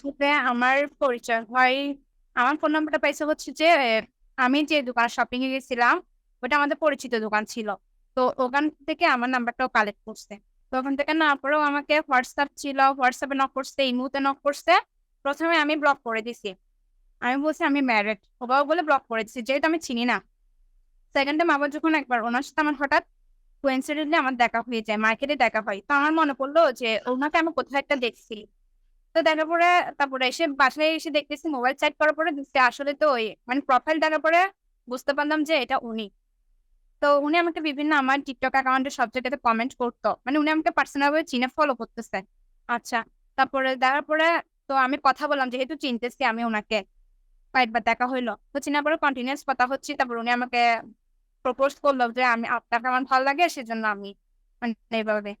সাথে আমার পরিচয় হয়। আমার ফোন নাম্বারটা পাইছে হচ্ছে যে আমি যে দোকানে শপিং এ গেছিলাম, ওটা আমাদের পরিচিত দোকান ছিল। তো ওখান থেকে আমার নাম্বারটাও কালেক্ট করছে। তো ওখান থেকে নেওয়ার পরেও আমাকে WhatsApp ছিল, এ নক করছে, ইমোতে নক করছে। ১ম এ আমি ব্লক করে দিছি। আমি বলছি আমি ম্যারিড। ওভাবে বলে ব্লক করে দিছি। যেহেতু আমি চিনি না। 2nd টাইম আবার যখন একবার ওনার সাথে আমার হঠাৎ coincidentally আমার দেখা হয়ে যায়। মার্কেটে দেখা হয়। তো আমার মনে পড়ল যে ওনাকে আমি কোথাও একটা দেখছি। তো দেখার পরে তারপরে এসে বাসায় এসে দেখতেছি মোবাইল চেক করার পরে আসলে তো ওই মানে প্রোফাইল দেখার পরে বুঝতে পারলাম যে এটা উনি। তো উনি আমাকে বিভিন্ন আমার টিকটক অ্যাকাউন্টে সব জায়গাতে কমেন্ট করতো। মানে উনি আমাকে পার্সোনাল ভাবে চিনে ফলো করতেছে। আচ্ছা। তারপরে দেখার পরে তো আমি কথা বললাম, যেহেতু চিনতেছি আমি ওনাকে কয়েকবার দেখা হইল তো চিনার পরে কন্টিনিউয়াস কথা হচ্ছে। তারপর উনি আমাকে প্রপোজ করল যে আমি, আপনাকে আমার ভালো লাগে, সেজন্য আমি মানে এভাবে।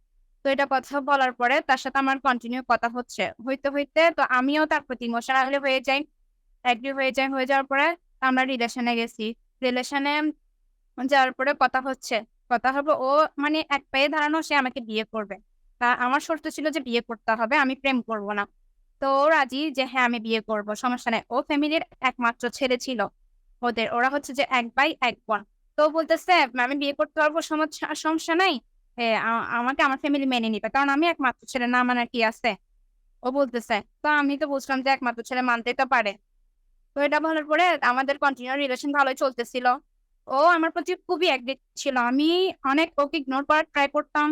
তো এটা কথা বলার পরে তার সাথে আমার কন্টিনিউ কথা হচ্ছে। হইতে, হইতে তো আমিও তার প্রতি ইমোশনাল হয়ে যাই। এগ্রি হয়ে যাই। হয়ে যাওয়ার পরে আমরা রিলেশন গেছি। রিলেশন যাওয়ার পরে কথা হচ্ছে। কথা হবে ও মানে এক পায়ে দাঁড়ানো সে আমাকে বিয়ে করবে। তা আমার শর্ত ছিল যে বিয়ে করতে হবে। আমি প্রেম করব না। তো ও রাজি যে হ্যাঁ আমি বিয়ে করব। সমস্যা নাই। ও ফ্যামিলির একমাত্র ছেলে ছিল ওদের। ওরা হচ্ছে যে এক বাই এক বোন। তো বলতেছে আমি বিয়ে করতে পারব সমস্যা নাই। এ আমাকে আমার ফ্যামিলি মেনে। কারণ আমি একমাত্র ছেলে না কি আছে? ও বলতেছে। তো আমি তো বুঝলাম যে একমাত্র ছেলে মানতেই তো পারে। তো এটা বলার পরে আমাদের কন্টিনিউ রিলেশন ভালোই চলতেছিল। ও আমার প্রতি খুবই ছিল। আমি অনেক ওকে ইগনোর করার ট্রাই করতাম।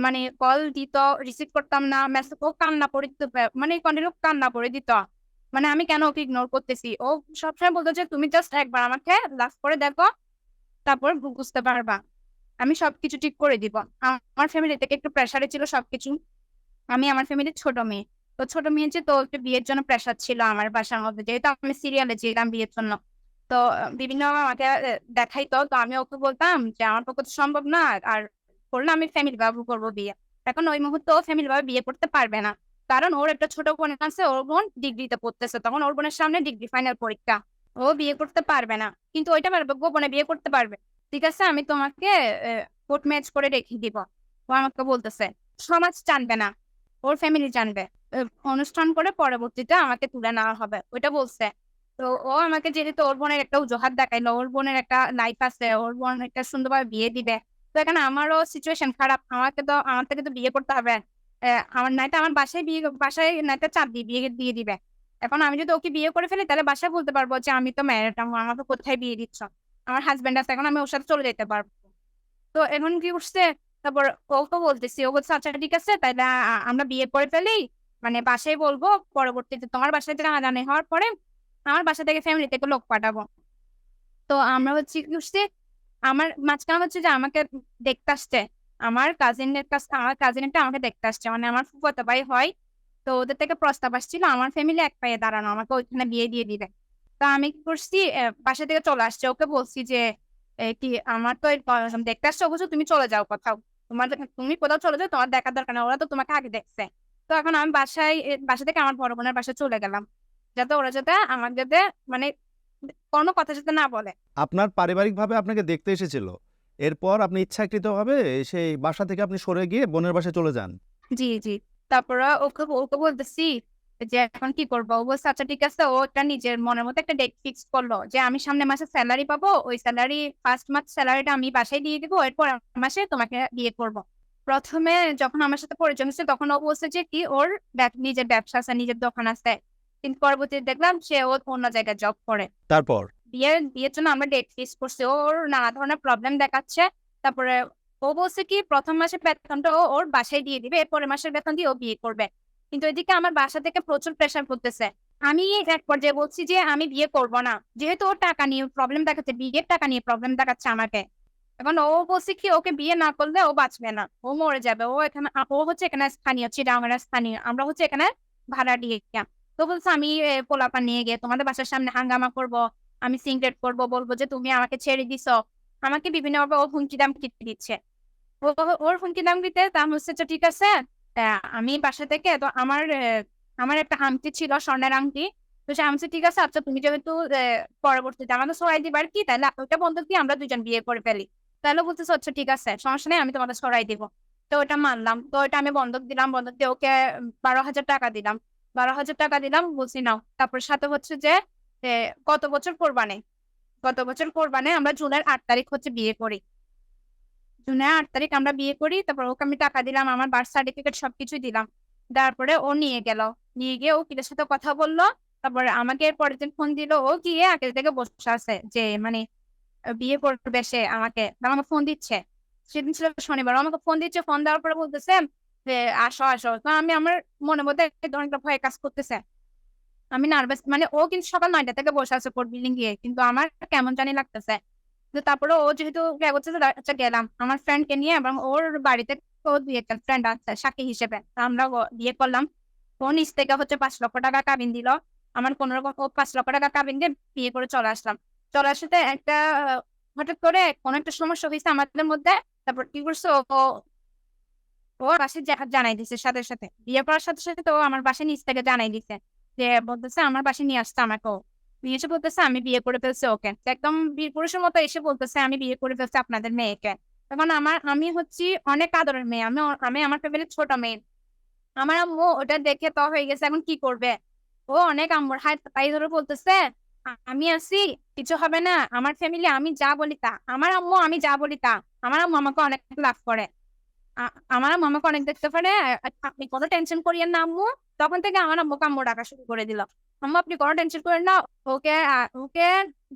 মানে কল দিত, রিসিভ করতাম না। মেসেজ ও কান্না করে দিত মানে কন্টিনিউ কান্না করে দিত। মানে আমি কেন ওকে ইগনোর করতেছি। ও সবসময় বলতো যে তুমি জাস্ট একবার আমাকে লাস্ট করে দেখো। তারপর বুঝতে পারবা। আমি সবকিছু ঠিক করে দিব। আমার ফ্যামিলি থেকে একটু প্রেশারে ছিল সবকিছু। আমি আমার ফ্যামিলির ছোট মেয়ে। তো ছোট মেয়ে যে তো একটু বিয়ের জন্য প্রেশার ছিল আমার বাসার মধ্যে। যেহেতু আমি সিরিয়ালে ছিলাম বিয়ের জন্য। তো বিভিন্ন আমাকে দেখাইতো। তো আমি ওকে বলতাম যে, আমার পক্ষে তো সম্ভব না। আর করলে আমি ফ্যামিলি ভাবে করব বিয়ে। এখন ওই মুহূর্তে ও ফ্যামিলি ভাবে বিয়ে করতে পারবে না। কারণ ওর একটা ছোট বোন আছে। ওর বোন ডিগ্রিতে পড়তেছে। তখন ওর বোনের সামনে ডিগ্রি ফাইনাল পরীক্ষা। ও বিয়ে করতে পারবে না। কিন্তু ওইটা পারবে গোপনে বিয়ে করতে পারবে। ঠিক আছে, আমি তোমাকে কোর্ট ম্যারেজ করে রেখে দিব। ও আমাকে বলতেছে। সমাজ জানবে না। ওর ফ্যামিলি জানবে। অনুষ্ঠান করে পরবর্তীতে আমাকে তুলে নেওয়া হবে। ওইটা বলছে। তো ও আমাকে যেহেতু ওর বোনের একটা অজুহাত দেখাইলো। ওর বোনের একটা লাইফ আছে। ওর বোন একটা সুন্দরভাবে বিয়ে দিবে। তো এখানে আমারও সিচুয়েশন খারাপ। আমাকে তো, আমার থেকে তো বিয়ে করতে হবে। আমার নাইতো আমার বাসায় বিয়ে, বাসায় নাইতো চাপ দিয়ে, বিয়ে, দিয়ে দিবে। এখন আমি যদি ওকে বিয়ে করে ফেলি, তাহলে বাসায় বলতে পারব যে, আমি তো ম্যারিড আমাকে কোথায় বিয়ে দিচ্ছ? আমার হাসব্যান্ড আছে। এখন আমি ওর সাথে চলে যেতে পারব তো এখন কি করছে? তারপর ও তো বলতেছি। ও বলছে আচ্ছা ঠিক আছে, তাইলে আ, আমরা বিয়ে করে ফেলি। মানে বাসায় বলব, পরবর্তীতে তোমার বাসায় জানাজানি হওয়ার পরে আমার বাসা থেকে ফ্যামিলি থেকে লোক পাঠাবো। তো আমরা হচ্ছে কি করছি? আমার মাঝখানে হচ্ছে যে আমাকে দেখতে আসছে। আমার কাজিনের কাছ, আমার কাজিনটা আমাকে দেখতে আসছে। মানে আমার ফুফাতো ভাই হয়। তো ওদের থেকে প্রস্তাব আসছিল, আমার ফ্যামিলি এক পায়ে দাঁড়ানো। আমাকে ওইখানে বিয়ে দিয়ে দিবে। তো আমি কি করছি? বাসা থেকে চলে আসছে। ওকে বলছি যে কি আমার তো দেখতে আসছে অবশ্য তুমি চলে যাও কোথাও। তোমার তুমি কোথাও চলে যাও তোমার দেখার দরকার। ওরা তো তোমাকে আগে দেখছে। তো এখন আমি বাসায় বাসা থেকে আমার বড় বোনের বাসায় চলে গেলাম। যাতে ওরা যাতে আমার যাতে মানে কোন কথা যাতে না বলে। আপনার পারিবারিকভাবে আপনাকে দেখতে এসেছিল। এরপর আপনি ইচ্ছাকৃত ইচ্ছাকৃতভাবে সেই বাসা থেকে আপনি সরে গিয়ে বোনের বাসায় চলে যান। জি, জি। তারপরে ওকে ওকে বলতেছি যে এখন কি করব ও বলছে আচ্ছা ঠিক আছে। ও একটা নিজের মনের মতো একটা ডেট ফিক্স করল যে আমি সামনে মাসে স্যালারি পাবো। ওই স্যালারি 1st মান্থ সেলারিটা আমি বাসায় দিয়ে দিব। এরপর মাসে তোমাকে বিয়ে করব প্রথমে যখন আমার সাথে পরিচয় হইছে তখন ও বলছে যে কি ওর নিজের ব্যবসা আছে, নিজের দোকান আছে। কিন্তু পরবর্তীতে দেখলাম সে ও অন্য জায়গায় জব করে। তারপর? বিয়ের বিয়ের জন্য আমরা ডেট ফিক্স করছি। ওর নানা ধরনের প্রবলেম দেখাচ্ছে। তারপরে ও বলছে কি প্রথম মাসের বেতনটা ও ওর বাসায় দিয়ে দিবে। এর পরের মাসের বেতন দিয়ে ও বিয়ে করবে। কিন্তু এদিকে আমার বাসা থেকে প্রচুর প্রেশার পড়তেছে। আমি এক পর্যায়ে বলছি যে আমি বিয়ে করব না। যেহেতু ওর টাকা নিয়ে প্রবলেম দেখাচ্ছে, বিয়ের টাকা নিয়ে প্রবলেম দেখাচ্ছে আমাকে। এখন ও বলছে কি ওকে বিয়ে না করলে ও বাঁচবে না। ও মরে যাবে। ও এখানে ও হচ্ছে এখানে স্থানীয় চিটাগাংয়ের স্থানীয়। আমরা হচ্ছে এখানে ভাড়াটিয়া। তো বলছে আমি এ পোলাপান নিয়ে গিয়ে তোমাদের বাসার সামনে হাঙ্গামা করব। আমি সিনক্রেট করব। বলব যে তুমি আমাকে ছেড়ে দিছো। আমাকে বিভিন্নভাবে ও হুমকি-দামকি দিচ্ছে। ও ওর হুমকি-দামকিতে তা আমি হচ্ছে ঠিক আছে। অ্যা আমি বাসা থেকে তো আমার এ আমার একটা আংটি ছিল স্বর্ণের আংটি। তো সে আমি ঠিক আছে আচ্ছা তুমি যেহেতু এ পরবর্তীতে আমাকে সরাই দিবার কি তাইলে ওইটা বন্ধক দিয়ে আমরা ২ জন বিয়ে করে ফেলি। তাহলে বলতেছে আচ্ছা ঠিক আছে। সমস্যা নেই আমি তোমাকে সরাই দিব। তো ওটা মানলাম। তো ওটা আমি বন্ধক দিলাম। বন্ধক দিয়ে ওকে ৳১২,০০০ দিলাম। বারো হাজার টাকা দিলাম বলছি নাও তারপর সাথে হচ্ছে যে এ, গত বছর কোরবানে গত বছর কোরবানে আমরা জুনের আট তারিখ হচ্ছে বিয়ে করি জুনের আট তারিখ আমরা বিয়ে করি, তারপর ওকে আমি টাকা দিলাম, আমার বার্থ সার্টিফিকেট সবকিছু দিলাম। তারপরে ও নিয়ে গেল। নিয়ে গিয়ে ও কিদের সাথে কথা বলল, তারপরে আমাকে পরের দিন ফোন দিল। ও গিয়ে আগে থেকে বসে আছে যে মানে বিয়ে করবে সে আমাকে। আমাকে ফোন দিচ্ছে। সেদিন ছিল শনিবার আমাকে ফোন দিচ্ছে ফোন দেওয়ার পরে বলতেছে যে, আসো আসো। তো আমি আমার মনের মধ্যে ধরনের ভয় কাজ করতেছে। আমি নার্ভাস মানে ও কিন্তু সকাল নয়টা থেকে বসে আছে কোর্ট বিল্ডিং গিয়ে, কিন্তু আমার কেমন জানি লাগতেছে। তারপরে ও যেহেতু আচ্ছা গেলাম। আমার ফ্রেন্ড কে নিয়ে এবং ওর বাড়িতে ও দুই ফ্রেন্ড আছে, সাক্ষী হিসেবে। আমরা বিয়ে করলাম। ও নিচ থেকে হচ্ছে পাঁচ লক্ষ টাকা কাবিন দিল। আমার কোন রকম ও পাঁচ লক্ষ টাকা কাবিন দিয়ে বিয়ে করে চলে আসলাম। চলে আসাতে একটা, হঠাৎ করে কোনো একটা সমস্যা হয়েছে আমাদের মধ্যে। তারপর কি করছে, ও, ও- ও বাসে জানাই দিছে সাথে সাথে। বিয়ে করার সাথে সাথে তো আমার বাসে নিচ থেকে জানাই দিছে যে, বলতেছে আমার বাসে নিয়ে আসছে আমাকে নিয়ে এসে বলতেছে, আমি বিয়ে করে ফেলছি ওকে। একদম বীর পুরুষের মতো এসে বলতেছে, আমি বিয়ে করে ফেলছি আপনাদের মেয়েকে। তখন আমার, আমি হচ্ছি অনেক আদরের মেয়ে, আমি আমি আমার ফ্যামিলির ছোট মেয়ে। আমার আম্মু ওটা দেখে তো হয়ে গেছে, এখন কি করবে? ও অনেক আম্মুর হাত পাই ধরে বলতেছে, আমি আছি, কিছু হবে না, আমার ফ্যামিলি আমি যা বলি তা, আমার আম্মু আমি যা বলি তা, আমার আম্মু আমাকে অনেক লাভ করে। আমার আম্মু আমাকে অনেক দেখতে পারে আপনি কোনো টেনশন করিয়েন না আম্মু। তখন থেকে আমার আম্মুকে আম্মু ডাকা শুরু করে দিল। আম্মু, আপনি কোনো টেনশন করেন না। ওকে ওকে,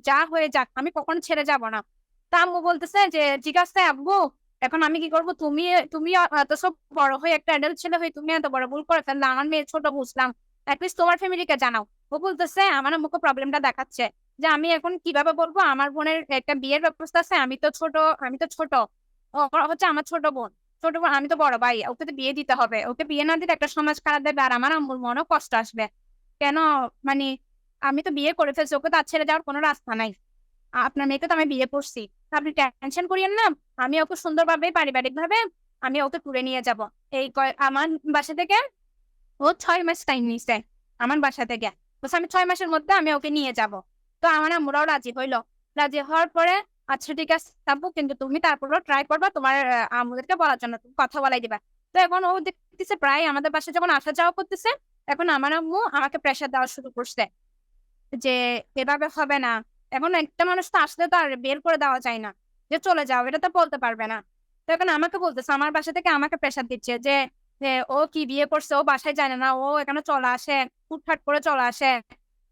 যা হয়ে যাক, আমি কখনো ছেড়ে যাব না। তা আম্মু বলতেছে যে আছে আব্বু, এখন আমি কি করব? তুমি তুমি এত সব বড় হয়ে একটা অ্যাডাল্ট ছেলে হয়ে তুমি এত বড় ভুল করে ফেললে, আমার মেয়ে ছোট বুঝলাম। অ্যাটলিস্ট তোমার ফ্যামিলিকে জানাও। ও বলতেছে, আমার আম্মুকে প্রবলেমটা দেখাচ্ছে যে, আমি এখন কীভাবে বলব? আমার বোনের একটা বিয়ের ব্যবস্থা আছে, আমি তো ছোট, আমি তো ছোট। হচ্ছে আমার ছোট বোন। ছোট বোন, আমি তো বড়, ভাই, ওকে তো বিয়ে দিতে হবে। ওকে বিয়ে না দিলে একটা সমাজ খারাপ দেবে, আর আমার আম্মুর মনেও কষ্ট আসবে। কেন? মানে আমি তো বিয়ে করে ফেলছি ওকে তো আর ছেড়ে যাওয়ার কোনো রাস্তা নাই। আপনার মেয়েকে তো আমি বিয়ে করছি। আপনি টেনশন করিয়েন না আমি ওকে সুন্দরভাবে পারিবারিক ভাবে আমি ওকে তুলে নিয়ে যাব। এই আমার বাসা থেকে ও ছয় মাস টাইম নিছে আমার বাসা থেকে। বলছে আমি ছয় মাসের মধ্যে আমি ওকে নিয়ে যাব। তো আমার আম্মুরাও রাজি হইল। রাজি হওয়ার পরে আচ্ছা ঠিক আছে তাবু কিন্তু তুমি তারপরও ট্রাই করবা তোমার আহ, আম্মুদেরকে বলার জন্য কথা বলাই দিবা। তো এখন ও দেখতেছে প্রায় আমাদের বাসায় যখন আসা যাওয়া করতেছে এখন আমার আম্মু আমাকে প্রেশার দেওয়া শুরু করছে যে, এভাবে হবে না। এখন একটা মানুষ তো আসলে তো আর বের করে দেওয়া যায় না যে, চলে যাও, এটা তো বলতে পারবে না। তো এখন আমাকে বলতেছে, আমার বাসা থেকে আমাকে প্রেশার দিচ্ছে যে ও কি বিয়ে করছে, ও বাসায় জানে না, ও এখানে চলে আসে, হুটহাট করে চলে আসে,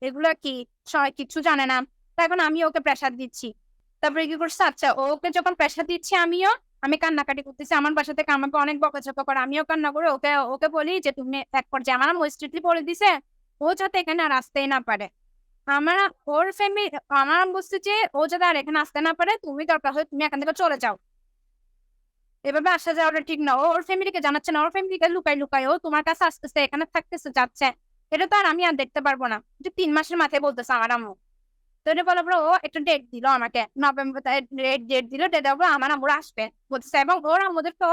এগুলো কি, সবাই কিছু জানে না। তো এখন আমি ওকে প্রেশার দিচ্ছি। তারপরে কি করছে আচ্ছা ওকে যখন প্রেশার দিচ্ছি আমিও আমি কান্নাকাটি করতেছি, আমার বাসা থেকে আমাকে অনেক বকাঝকা করে, আমিও কান্না করে, ওকে ওকে বলি যে তুমি এক পর্যায়ে, আমার স্ট্রিটলি বলে দিছে, ও যাতে এখানে আর আসতেই না পারে। আমার, ওর ফ্যামিলি আমার বলছে যে, ও যাতে আর এখানে আসতে না পারে, তুমি দরকার হয় তুমি এখান থেকে চলে যাও। এভাবে আসা যাওয়াটা ঠিক না ওর ফ্যামিলিকে জানাচ্ছে না, ওর ফ্যামিলিকে লুকাই লুকাই ও তোমার কাছে আসতেছে, এখানে থাকতেছে, যাচ্ছে। এটা তো আর আমি আর দেখতে পারব না। যে তিন মাসের মাথায় বলতেছে আমার আম্মু। তো ও একটা ডেট দিল আমাকে। নভেম্বর ডেট দিল আমার আম্মুরা আসবে। বলতেছে, এবং ওর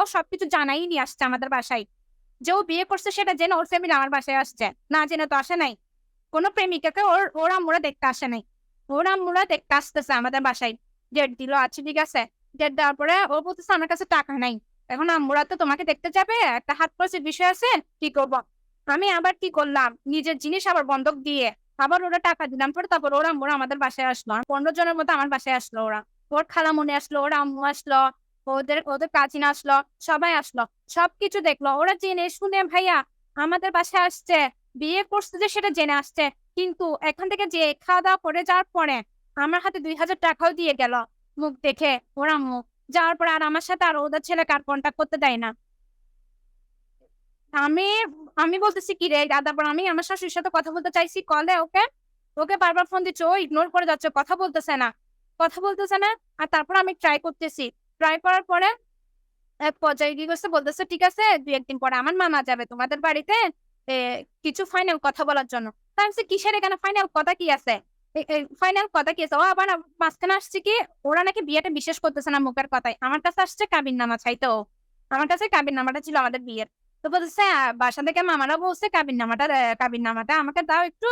ও সবকিছু জানাই নিয়ে আসছে আমাদের বাসায়। যে ও বিয়ে করছে সেটা জেনে ওর ফ্যামিলি আমার বাসায় আসছে। না জেনে তো আসে নাই। কোনো প্রেমিকাকে ওর ওর আম্মুরা দেখতে আসে নাই। ওর আম্মুরা দেখতে আসতেছে আমাদের বাসায়। ডেট দিল আচ্ছা ঠিক আছে। ডেট দেওয়ার পরে ও বলতেছে, আমার কাছে টাকা নাই। এখন আম্মুরা তো তোমাকে দেখতে যাবে, একটা হাত খরচের বিষয় আছে, কি করব? আমি আবার কি করলাম? নিজের জিনিস আবার বন্ধক দিয়ে আবার ওরা টাকা দিলাম, পরে তারপর ওরা আম্মুরা আমাদের বাসায় আসলো। পনেরো জনের মতো আমার বাসায় আসলো ওরা। ওর খালামুনি আসলো, ওর আম্মু আসলো, ওদের ওদের কাজিন আসলো, সবাই আসলো। সবকিছু দেখল। ওরা জেনে শুনে, ভাইয়া, আমাদের বাসায় আসছে। বিয়ে করছে যে সেটা জেনে আসছে। কিন্তু এখান থেকে যে খাওয়া দাওয়া করে যাওয়ার পরে আমার হাতে দুই হাজার টাকাও দিয়ে গেল মুখ দেখে ওর আম্মু। যাওয়ার পরে আর আমার সাথে আর ওদের ছেলে আর কন্ট্যাক্ট করতে দেয় না। আমি আমি বলতেছি কি রে দাদাবার আমি আমার শাশুড়ির সাথে কথা বলতে চাইছি কলে ওকে? ওকে বারবার ফোন দিচ্ছে, ও ইগনোর করে যাচ্ছে, কথা বলতেছে না। কথা বলতেছে না, আর তারপর আমি ট্রাই করতেছি। ট্রাই করার পরে এক পর্যায়ে কি করছে বলতেছে, ঠিক আছে, দুই একদিন পরে আমার মামা যাবে তোমাদের বাড়িতে কিছু ফাইনাল কথা বলার জন্য। তা আমি কিসের এখানে ফাইনাল কথা কি আছে? ফাইনাল কথা কি আছে? ও আবার মাঝখানে আসছে কি, ওরা নাকি বিয়েটা বিশেষ করতেছে না মুখের কথায়। আমার কাছে আসছে কাবিন নামা, চাইতো। আমার কাছে কাবিন নামাটা ছিল আমাদের বিয়ের। তো বলতেছে আহ, বাসা থেকে মামারা বলছে কাবিন নামাটা কাবিন নামাটা আমাকে দাও একটু।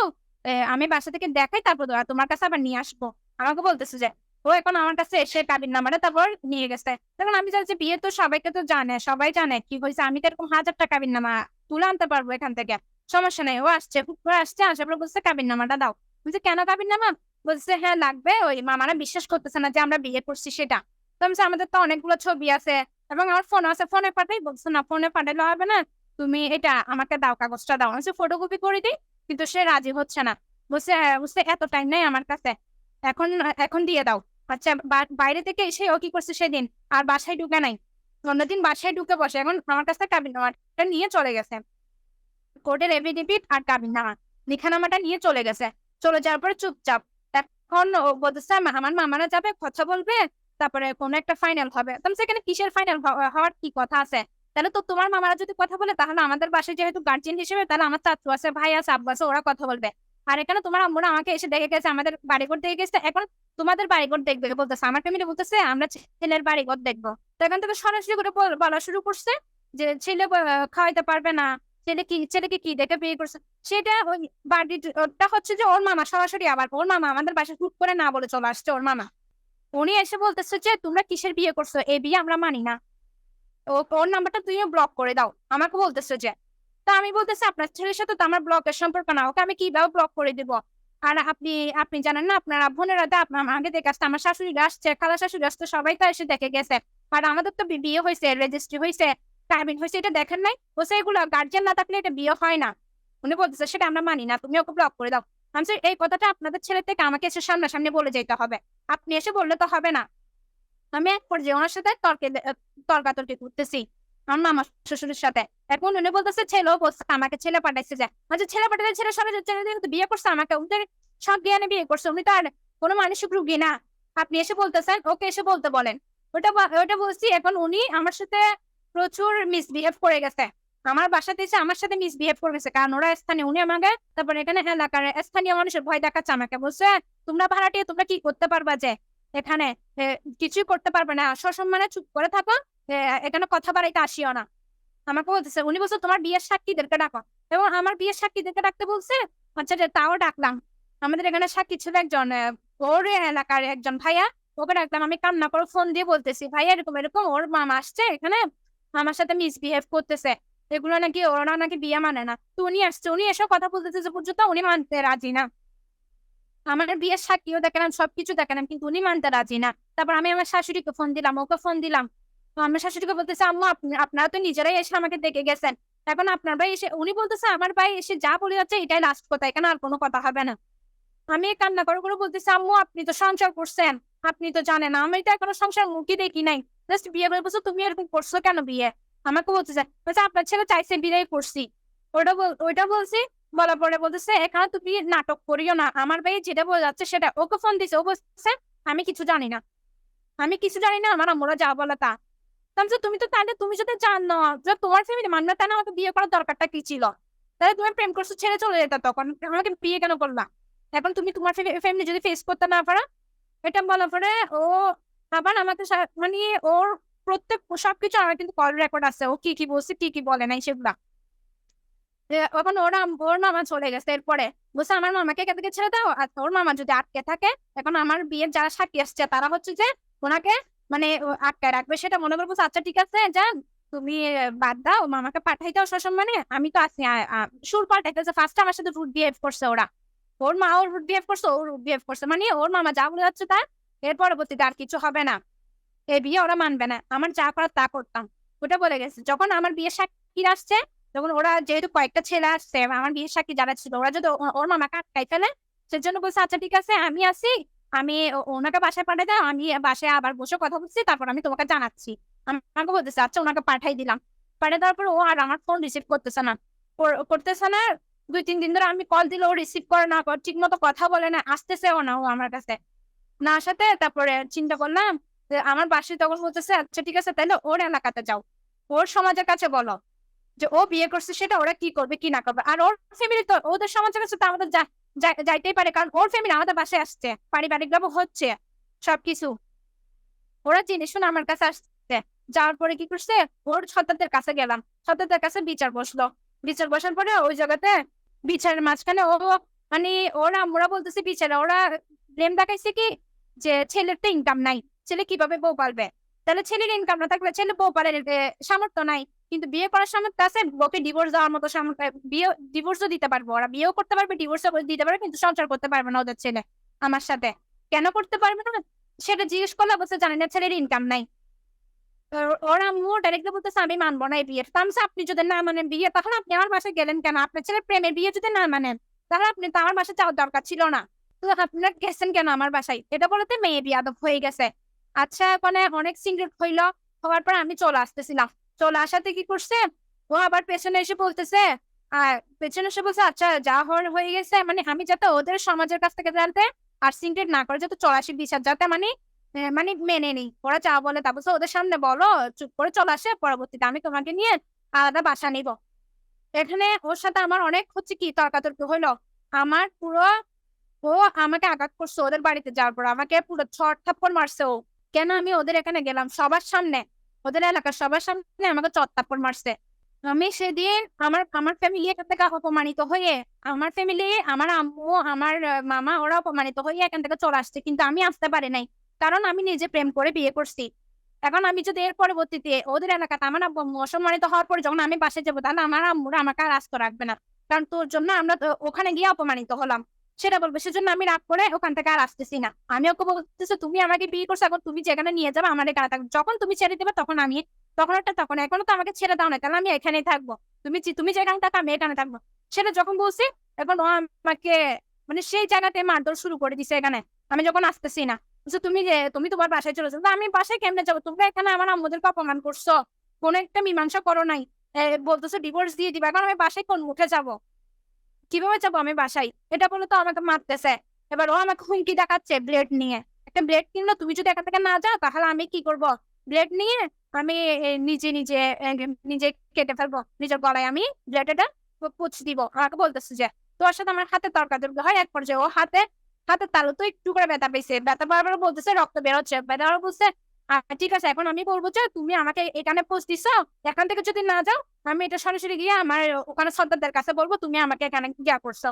আমি বাসা থেকে দেখাই তারপর তোমার কাছে আবার নিয়ে আসব। আমাকে বলতেছে যে ও এখন আমার কাছে এসে কাবিন নামাটা তারপর নিয়ে গেছে। তখন আমি যে বিয়ে তো সবাইকে তো জানে সবাই জানে কি হয়েছে। আমি তো এরকম হাজারটা কাবিন নামা তুলে আনতে পারব এখান থেকে সমস্যা নাই ও আসছে হুট করে আসছে আসার পর বলছে কাবিন নামাটা দাও। বলছে কেন কাবির নামা বলছে হ্যাঁ লাগবে। ওই মামারা বিশ্বাস করতেছে না যে আমরা বিয়ে করছি সেটা। তো আমি আমাদের তো অনেকগুলো ছবি আছে এবং আমার ফোন আছে ফোনে পাঠাই বলছে না ফোনে পাঠালে হবে না। তুমি এটা আমাকে দাও কাগজটা দাও। আমি ফটোকপি করে দিই? কিন্তু সে রাজি হচ্ছে না। বলছে "হ্যাঁ, বুঝতে এত টাইম নেই আমার কাছে। এখন এখন দিয়ে দাও। আচ্ছা বাইরে থেকে এসে ও কি করছে সেদিন? আর বাসায় ঢুকে নাই। অন্যদিন বাসায় ঢুকে বসে। এখন আমার কাছে কাবিন নামাটা নিয়ে চলে গেছে। কোর্টের এফিডেভিট আর কাবিন নামা লিখানামাটা নিয়ে চলে গেছে। চলে যাওয়ার পরে চুপচাপ। এখন বলতেছে "মা- আমার মামারা যাবে কথা বলবে। তারপরে কোনো একটা ফাইনাল হবে। তুমি সেখানে কিসের ফাইনাল হওয়ার কি কথা আছে? তাহলে তো তোমার মামারা যদি কথা বলে, তাহলে আমাদের বাসায় যেহেতু গার্জিয়ান হিসেবে, তাহলে আমার চাচু আছে, ভাই আছে, আব্বু আছে, ওরা কথা বলবে। আর এখানে তোমার আম্মুরা আমাকে এসে দেখে গেছে, আমাদের বাড়িঘর দেখে গেছে, এখন তোমাদের বাড়িঘর দেখবে বলতেছে। আমার ফ্যামিলি বলতেছে, আমরা ছেলের বাড়িঘর দেখব। তো এখান থেকে সরাসরি করে বলা শুরু করছে যে, ছেলে খাওয়াইতে পারবে না। ছেলে কি, ছেলেকে কি দেখে বিয়ে করছে? সেটা ওই বাড়িটা হচ্ছে যে ওর মামা সরাসরি আবার, ওর মামা আমাদের বাসায় হুট করে না বলে চলে আসছে ওর মামা। উনি এসে বলতেছে যে, তোমরা কিসের বিয়ে করছ? এই বিয়ে আমরা মানি না। ও, ওর নাম্বারটা তুইও ব্লক করে দাও। আমাকে বলতেছে যে, তা আমি বলতেছি আপনার ছেলের সাথে তো আমার ব্লকের সম্পর্ক না। ওকে আমি কীভাবে ব্লক করে দিব? আর আপনি আপনি জানেন না, আপনার বোনেরা তো আপনার আগে দেখে আসছে, আমার শাশুড়ি আসছে, খালা শাশুড়ি আসছে, সবাই তো এসে দেখে গেছে। আর আমাদের তো বিয়ে হয়েছে রেজিস্ট্রি হয়েছে টাইমিং হয়েছে, এটা দেখেন নাই? বলছে এগুলো গার্জিয়ান না থাকলে এটা বিয়ে হয় না। উনি বলতেছে, সেটা আমরা মানি না তুমি ওকে ব্লক করে দাও। আমি এই কথাটা আপনাদের ছেলে থেকে আমাকে এসে সামনাসামনি বলে যেতে হবে। আপনি এসে বললে তো হবে না। আমি এক পর্যায়ে ওনার সাথে তর্কে তর্কাতর্কি করতেছি, আমার মামা শ্বশুরের সাথে। এখন উনি বলতেছে বলছে, আমাকে ছেলে পাঠাইছে আচ্ছা ছেলে ছেলে যাচ্ছে বিয়ে করছে, আমাকে সব জ্ঞানে বিয়ে করছে, উনি তো আর কোনো মানসিক রুগী না। আপনি এসে বলতেছেন, ওকে এসে বলতে বলেন। ওটা ওটা বলছি, এখন উনি আমার সাথে প্রচুর মিসবিহেভ করে গেছে। আমার বাসাতে এসে আমার সাথে মিসবিহেভ করে গেছে কারণ ওরা স্থানীয়, উনি আমাকে, তারপর এখানে এলাকার স্থানীয় মানুষের ভয় দেখাচ্ছে আমাকে। বলছে, তোমরা ভাড়াটিয়ে তোমরা কি করতে পারবা যে এখানে? কিছুই করতে পারবে না। সসম্মানে চুপ করে থাকো। এখানে কথা বাড়াইতে আসিও না। আমাকে বলতেছে, উনি বলছে, তোমার বিয়ের সাক্ষীদেরকে ডাকো। এবং আমার বিয়ের সাক্ষীদেরকে ডাকতে বলছে আচ্ছা তাও ডাকলাম। আমাদের এখানে সাক্ষী ছিল একজন ওর এলাকার একজন ভাইয়া। ওকে ডাকলাম, আমি কান্না করে ফোন দিয়ে বলতেছি, ভাইয়া, এরকম এরকম, ওর মামা আসছে এখানে। আমার সাথে মিসবিহেভ করতেছে। এগুলো নাকি ওরা নাকি বিয়ে মানে না। তো উনি আসছে, উনি এসব কথা বলতেছে যে পর্যন্ত উনি মানতে রাজি না। আমার বিয়ের সাক্ষীও দেখালাম সবকিছু দেখালাম কিন্তু উনি মানতে রাজি না। তারপর আমি আমার শাশুড়িকে ফোন দিলাম, ওকে ফোন দিলাম। আমার শাশুড়িকে বলতেছে, আম্মু, আপনি, আপনারা তো নিজেরাই এসে আমাকে দেখে গেছেন। এখন আপনার ভাই এসে উনি বলতেছে, আমার ভাই এসে যা বলে যাচ্ছে, এটাই লাস্ট কথা, এখানে আর কোনো কথা হবে না। আমি কান্না করে করে বলতেছি, আম্মু, আপনি তো সংসার করছেন, আপনি তো জানেন, আমি তো এখনও সংসার মুখই দেখি নাই। জাস্ট বিয়ে করে বলছো, তুমি এরকম করছ কেন বিয়ে? আমাকে বলতেছে বলছে আপনার ছেলে চাইছে বিয়েই করছি। ওটা ওইটা বলছি বলার পরে বলতেছে এখানে তুমি নাটক করিও না। আমার ভাই যেটা বলে যাচ্ছে সেটা ওকে ফোন দিছে ও বলছে আমি কিছু জানি না। আমি কিছু জানি না আমার আম্মুরা যা বলে তা। তো আমি বলছি, তুমি তো তাহলে তুমি যদি জানো যে তোমার ফ্যামিলি মানবে তাহলে আমাকে বিয়ে করার দরকারটা কি ছিল? তাহলে তুমি প্রেম করছ ছেড়ে চলে যেত তখন। আমাকে বিয়ে কেন করলা? এখন তুমি তোমার ফ্যামিলি যদি ফেস করতে না পারো? এটা বলার পরে ও আবার আমাকে মানে ওর প্রত্যেক সবকিছু আমার কিন্তু কল রেকর্ড আছে। ও কি কি বলছে, কি কি বলে নাই সেগুলা। এখন ওরা ওর মামা চলে গেছে। এরপরে বলছে, আমার মামাকে এখান থেকে ছেড়ে দাও। আর ওর মামা যদি আটকে থাকে, এখন আমার বিয়ের যারা সাক্ষী আসছে, তারা হচ্ছে যে ওনাকে মানে ও আটকায় রাখবে। সেটা মনে করে বলছে আচ্ছা ঠিক আছে, যান। তুমি বাদ দাও, মামাকে পাঠাই দাও সসম্মানে আমি তো আছি সুর পাল্টাইতেছে ফার্স্ট আমার সাথে রুট বিহেভ করছে ওরা। ওর মা ওর রুট বিহেভ করছে, ও রুট বিহেভ করছে। মানে ওর মামা যা বলে যাচ্ছে তার। এর পরবর্তীতে আর কিছু হবে না। এই বিয়ে ওরা মানবে না। আমার যা করার তা করতাম। ওটা বলে গেছে। যখন আমার বিয়ের সাক্ষী আসছে তখন ওরা যেহেতু কয়েকটা ছেলে আসছে, আমার বিয়ের সাক্ষী যারা ছিল, ওরা যদি ওর মামাকে আটকাই ফেলে, সেজন্য বলছে আচ্ছা ঠিক আছে, আমি আছি আমি ওনাকে বাসায় পাঠাই দাও। আমি বাসায় আবার বসে কথা বলছি, তারপর আমি তোমাকে জানাচ্ছি। আমাকে বলতেছে আচ্ছা ওনাকে পাঠাই দিলাম। পাঠিয়ে দেওয়ার পর ও আর আমার ফোন রিসিভ করতেছে না। কর- করতেছে না, দুই, তিন দিন ধরে আমি কল দিলে, ও রিসিভ করে না ঠিক মতো কথা বলে না, আসতেছেও না ও আমার কাছে। না আসাতে তারপরে চিন্তা করলাম আমার বাসায় তখন বলতেছে আচ্ছা ঠিক আছে তাহলে ওর এলাকাতে যাও। ওর সমাজের কাছে বলো যে ও বিয়ে করছে সেটা ওরা কি করবে, কি না করবে। আর ওর ফ্যামিলি তো, ওদের সমাজের কাছে তো আমাদের যাইতেই পারে। কারণ ওর ফ্যামিলি আমাদের বাসায় আসছে, পারিবারিক ভাবে হচ্ছে সবকিছু। ওরা জিনিস শুনে আমার কাছে আসছে। যাওয়ার পরে কি করছে, ওর সত্তাদের কাছে গেলাম। সত্তাদের কাছে বিচার বসল। বিচার বসার পরে ওই জায়গাতে বিচারের মাঝখানে ও মানে ওরা আমরা বলতেছি বিচারে, ওরা ব্লেম দেখাইছে কি? যে ছেলের তো ইনকাম নাই। ছেলে কীভাবে বউ পালবে? তাহলে ছেলের ইনকাম না থাকলে ছেলে বউ পালের সামর্থ্য নাই। কিন্তু বিয়ে করার সামর্থ্য আছে ওকে ডিভোর্স দেওয়ার মতো সামর্থ্য, বিয়ে ডিভোর্সও দিতে পারব। ওরা বিয়েও করতে পারবে ডিভোর্সও দিতে পারবে, কিন্তু সংসার করতে পারবে না ওদের ছেলে আমার সাথে। কেন করতে পারবে না? সেটা জিজ্ঞেস করলে বলছে জানি না, ছেলের ইনকাম নাই। ওর ডাইরেক্টলি বলতেছে, আমি মানবো না এই বিয়ের। তো আপনি যদি না মানেন বিয়ে, তাহলে আপনি আমার বাসায় গেলেন কেন? আপনার ছেলের প্রেমের বিয়ে যদি না মানেন, তাহলে আপনি তো আমার বাসায় যাওয়ার দরকার ছিল না। তো আপনারা গেছেন কেন আমার বাসায়? এটা বলতে মেয়ে বিয়াদব হয়ে গেছে। আচ্ছা মানে অনেক সিঙ্গেল হইল হওয়ার পর আমি চলে আসতেছিলাম। চলে আসাতে কি করছে? ও আবার পেছনে এসে বলতেছে আর পেছনে এসে বলছে আচ্ছা যা হওয়ার হয়ে গেছে মানে আমি যাতে ওদের সমাজের কাছ থেকে জানতে আর সিঙ্গেট না করে যাতে চলে আসি বিচার যাতে মানে মানে মেনে নেই। ওরা যা বলে তা বলছে, ওদের সামনে বলো, চুপ করে চলে আসে, পরবর্তীতে আমি তোমাকে নিয়ে আলাদা বাসা নিব। এখানে ওর সাথে আমার অনেক হচ্ছে কি তর্কাতর্কি হইল। আমার পুরো, ও আমাকে আঘাত করছে ওদের বাড়িতে যাওয়ার পর। আমাকে পুরো ছট থাপ্পড় মারছে ও। কেন আমি ওদের এখানে গেলাম? সবার সামনে, ওদের এলাকার সবার সামনে আমাকে চট মারছে। আমি সেদিন আমার আমার ফ্যামিলি এখান থেকে অপমানিত হয়ে, আমার ফ্যামিলি আমার আম্মু, আমার মামা, ওরা অপমানিত হয়ে এখান থেকে চলে আসছে, কিন্তু আমি আসতে পারি নাই। কারণ আমি নিজে প্রেম করে বিয়ে করছি। এখন আমি যদি এর পরবর্তীতে ওদের এলাকাতে আমার আব্বু অসম্মানিত হওয়ার পর যখন আমি বাসে যাব, তাহলে আমার আম্মুরা আমাকে আর আস্ত রাখবে না। কারণ তোর জন্য আমরা ওখানে গিয়ে অপমানিত হলাম। সেটা বলবে। সেজন্য আমি রাগ করে ওখান থেকে আর আসতেছি না। আমি ওকে বলতেছি, তুমি আমাকে বিয়ে করছ, এখন তুমি যেখানে নিয়ে যাবে আমার এখানে থাকবে। যখন তুমি ছেড়ে দেবে তখন আমি, তখন একটা, তখন এখনও তো আমাকে ছেড়ে দাও না তাহলে আমি এখানেই থাকব। তুমি তুমি যেখানে থাকো আমি এখানে থাকব। সেটা যখন বলছি, এখন ও আমাকে মানে সেই জায়গাতে মারধর শুরু করে দিছে এখানে। আমি যখন আসতেছি না তুমি তুমি তোমার বাসায় চলে যাও। আমি বাসায় কেমনে যাব? তোমরা এখানে আমার আম্মুদেরকে অপমান করছ। কোনো একটা মীমাংসা করো নাই। বলতেছো ডিভোর্স দিয়ে দিবা। এখন আমি বাসায় কোন মুখে যাব? কীভাবে যাব আমি বাসায়? এটা বলে তো আমাকে মারতেছে। এবার ও আমাকে হুমকি দেখাচ্ছে ব্লেড নিয়ে। একটা ব্লেড কিনলো, তুমি যদি এখান থেকে না যাও, তাহলে আমি কি করব? ব্লেড নিয়ে আমি নিজে নিজে নিজে কেটে ফেলব। নিজের গলায় আমি ব্লেডটা পুছ দিব। আমাকে বলতেছে যে, তোর সাথে আমার হাতে তর্কাতর্কি হয়। এক পর্যায়ে ও হাতে হাতে তালু তো একটু করে ব্যথা পেয়েছে ব্যথা পাওয়ার বলতেছে, রক্ত বেরোচ্ছে। ব্যথা পাওয়ার বলছে "আচ্ছা, ঠিক আছে এখন আমি বলব যে তুমি আমাকে এখানে পোস্ট দিছো এখান থেকে যদি না যাও আমি এটা সরাসরি গিয়ে আমার ওখানে সর্দারদের কাছে বলব তুমি আমাকে এখানে গিয়া করছ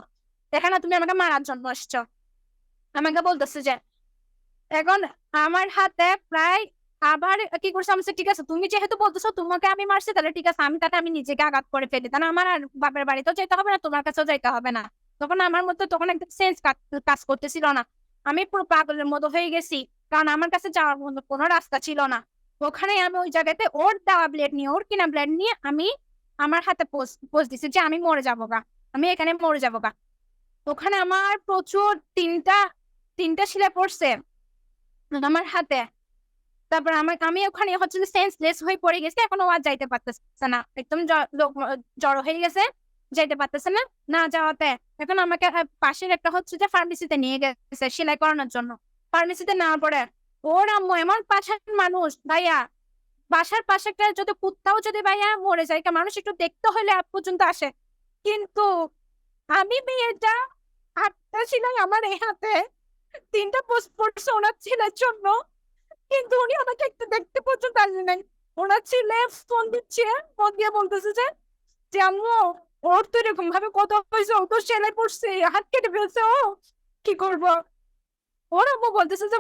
এখানে তুমি আমাকে মারার জন্য আসছো আমাকে বলতেছে যে এখন আমার হাতে প্রায় আবার কি করছে আমি ঠিক আছে তুমি যেহেতু বলতেছো তোমাকে আমি মারছি তাহলে ঠিক আছে আমি তাহলে আমি নিজেকে আঘাত করে ফেলি। তাহলে আমার আর বাপের বাড়িতেও যেতে হবে না তোমার কাছেও যেতে হবে না। তখন আমার মধ্যে তখন একটা সেন্স কাজ করতেছিল না। আমি পুরো পাগলের মতো হয়ে গেছি। কারণ আমার কাছে যাওয়ার মতো কোনো রাস্তা ছিল না। ওখানে আমি ওই জায়গাতে ওর দেওয়া ব্লেড নিয়ে, ওর কিনা ব্লেড নিয়ে আমি আমার হাতে পোস্ট দিছি যে আমি মরে যাব গা আমি এখানে মরে যাব গা ওখানে আমার প্রচুর তিনটা তিনটা শিলা পড়ছে আমার হাতে। তারপর আমার, আমি ওখানে হচ্ছে সেন্সলেস হয়ে পড়ে গেছে, এখন ও আর যাইতে পারতেছে না। একদম জড়ো হয়ে গেছে, যাইতে পারতেছে না না যাওয়াতে। এখন আমাকে পাশের একটা হচ্ছে যে ফার্মেসিতে নিয়ে গেছে, সেলাই করানোর জন্য। ফার্মেসিতে নেওয়ার পরে, ওর আম্মু এমন পাশের মানুষ, ভাইয়া। বাসার পাশে একটা যদি কুত্তাও যদি ভাইয়া মরে যায় মানুষ একটু দেখতে হলে আপ পর্যন্ত আসে। কিন্তু আমি মেয়েটা হাতটা ছিলাই আমার এই হাতে। তিনটা পোস্ট ওনার ছেলের জন্য। কিন্তু উনি আমাকে একটু দেখতে পর্যন্ত আসে নাই ওনার ছেলে ফোন দিচ্ছে ফোন দিয়ে বলতেছে যে যে আম্মু, ওর তো এরকম ভাবে কত হয়েছে, ও তো সেলাই পড়ছে হাত কেটে ফেলছে, ও। কি করব? ওর আম্মু বলতেছে যে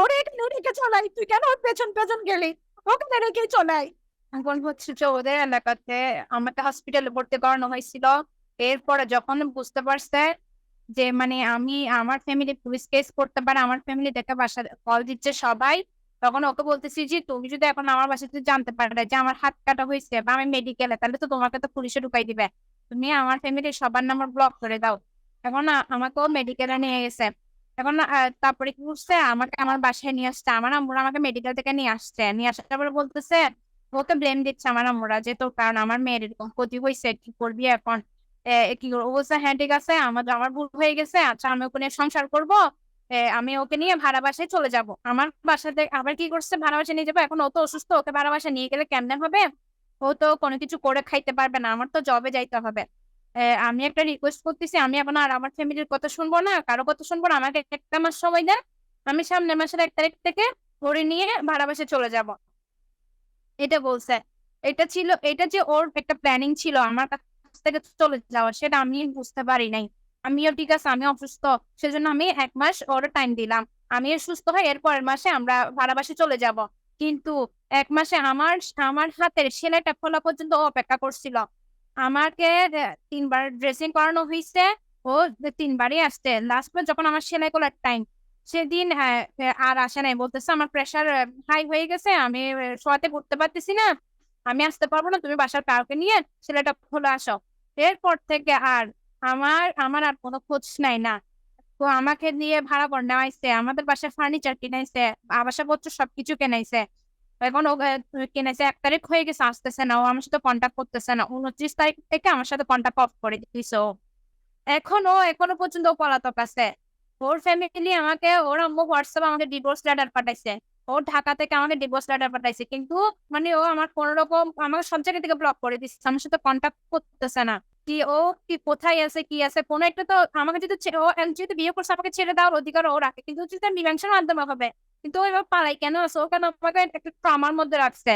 ওরে এখানে রেখে চলাই? তুই কেন ওর পেছন পেছন গেলি? ওখানে রেখে চলাই? এখন হচ্ছে যে ওদের এলাকাতে আমাকে হসপিটালে ভর্তি করানো হয়েছিল। এরপরে যখন বুঝতে পারছে যে মানে আমি, আমার ফ্যামিলি পুলিশ কেস করতে পারে, আমার ফ্যামিলি দেখে বাসা কল দিচ্ছে সবাই, তখন ওকে বলতেছি যে, তুমি যদি এখন আমার বাসাতে জানতে পারে যে আমার হাত কাটা হয়েছে বা আমি মেডিকেলে তাহলে তো তোমাকে তো পুলিশে ঢুকাই দিবে। তুমি আমার ফ্যামিলির সবার নাম্বার ব্লক করে দাও। এখন আমাকেও মেডিকেলে নিয়ে গেছে। এখন তারপরে কি করছে আমাকে, আমার বাসায় নিয়ে আসছে। আমার আম্মুরা আমাকে মেডিকেল থেকে নিয়ে আসছে। নিয়ে আসার পরে বলতেছে, ওকে ব্লেম দিচ্ছে আমার আম্মুরা যে তোর কারণ আমার মেয়ের এরকম ক্ষতি হয়েছে কি করবি এখন? কি করব? বলছে হ্যাঁ ঠিক আছে, আমার আমার ভুল হয়ে গেছে। আচ্ছা আমি ওকে নিয়ে সংসার করব। আমি ওকে নিয়ে ভাড়া বাসায় চলে যাব। আমার বাসাতে, আবার কি করছে? ভাড়া বাসায় নিয়ে যাব। এখন ও তো অসুস্থ, ওকে ভাড়া বাসায় নিয়ে গেলে কেমন হবে? ও তো কোনো কিছু করে খাইতে পারবে না। আমার তো জবে যাইতে হবে। আমি একটা রিকোয়েস্ট করতেছি, আমি এখন আর আমার ফ্যামিলির কথা শুনব না, কারও কথা শুনব না, আমাকে একটা মাস সময় দেন, আমি সামনের মাসের এক তারিখ থেকে ওরে নিয়ে ভাড়া বাসায় চলে যাব। এটা বলছে। এটা ছিল, এটা যে ওর একটা প্ল্যানিং ছিল আমার কাছ থেকে চলে যাওয়া সেটা আমি বুঝতে পারি নাই। আমিও ঠিক আছে আমি অসুস্থ, সেজন্য আমি এক মাস ওর টাইম দিলাম। আমি সুস্থ হয়ে এর পরের মাসে আমরা ভাড়া বাসে চলে যাব। কিন্তু এক মাসে আমার আমার হাতের সেলাইটা খোলা পর্যন্ত অপেক্ষা করছিল। আমাকে তিনবার ড্রেসিং করানো হয়েছে ও তিনবারই আসছে। লাস্ট যখন আমার সেলাই করার টাইম সেদিন আহ, আর আসে নাই। বলতেছে আমার প্রেশার হাই হয়ে গেছে। আমি শোয়াতে করতে পারতেছি না। আমি আসতে পারব না। তুমি বাসার কাউকে নিয়ে ছেলেটা খোলা আসো। এরপর থেকে আর আমার আমার আর কোনো খোঁজ নাই না। তো আমাকে নিয়ে ভাড়া করে নেওয়াইছে। আমাদের বাসায় ফার্নিচার কিনাইছে। আবাসপত্র সবকিছু কেনাইছে। এখন ও কিনেছে, এক তারিখ হয়ে গেছে, আসতেছে না, ও আমার সাথে কন্ট্যাক্ট করতেছে না, উনত্রিশ তারিখ থেকে আমার সাথে কন্ট্যাক্ট অফ করে দিয়েছে ও। এখনও এখনও পর্যন্ত ও পলাতক আছে। ওর ফ্যামিলি আমাকে, ওর আম্মু হোয়াটসঅ্যাপে আমাকে ডিভোর্স লেটার পাঠাইছে। ও ঢাকা থেকে আমাকে ডিভোর্স লেটার পাঠাইছে, কিন্তু মানে ও আমার কোন রকম আমাকে সব জায়গা থেকে ব্লক করে দিচ্ছে আমার সাথে কন্ট্যাক্ট করতেছে না। কি ও কি কোথায় আছে, কি আছে? কোনো একটা তো আমাকে যদি ও যদি বিয়ে করছে, আমাকে ছেড়ে দেওয়ার অধিকার ও রাখে। কিন্তু যদি মীমাংসার মাধ্যমে হবে। কিন্তু ও এবার পালাই কেন? আছে ও কেন আমাকে একটা ট্রমার মধ্যে রাখছে।